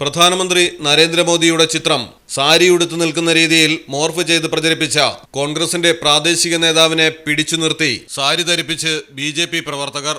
പ്രധാനമന്ത്രി നരേന്ദ്രമോദിയുടെ ചിത്രം സാരി ഉടുത്തു നിൽക്കുന്ന രീതിയിൽ മോർഫ് ചെയ്ത് പ്രചരിപ്പിച്ച കോൺഗ്രസിന്റെ പ്രാദേശിക നേതാവിനെ പിടിച്ചു നിർത്തി സാരി ധരിപ്പിച്ച് ബി പ്രവർത്തകർ.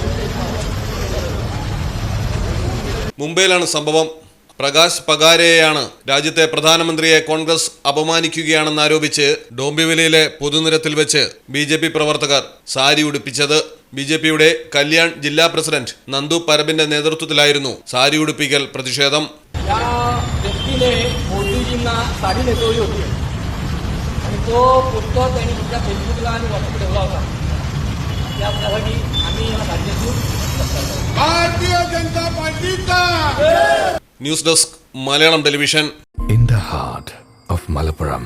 മുംബൈയിലാണ് സംഭവം പ്രകാശ് പകാരയെയാണ് രാജ്യത്തെ പ്രധാനമന്ത്രിയെ കോൺഗ്രസ് അപമാനിക്കുകയാണെന്ന് ആരോപിച്ച് ഡോംബിവിലയിലെ പൊതുനിരത്തിൽ വെച്ച് ബി ജെ പി പ്രവർത്തകർ സാരി ഉടുപ്പിച്ചത് ബി ജെ പിയുടെ കല്യാൺ ജില്ലാ പ്രസിഡന്റ് നന്ദു പരബിന്റെ നേതൃത്വത്തിലായിരുന്നു സാരി उडुपिकल പ്രതിഷേധം या व्यक्तीने मोदीजींना साडी नेसवली होती आणि तो पुस्तक त्यांनी तुमच्या फेसबुकला आणि व्हॉट्सअप ठेवला होता त्यासाठी आम्ही या राज्यातून भारतीय जनता पार्टीचा news desk Malayalam television the heart of Malappuram,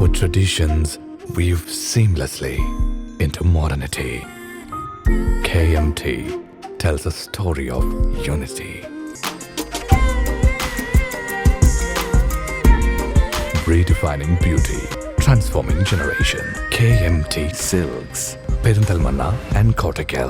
with traditions weave seamlessly into modernity, KMT tells a story of unity. Redefining beauty, transforming generation. KMT Silks, Perinthalmanna and Kottakkal.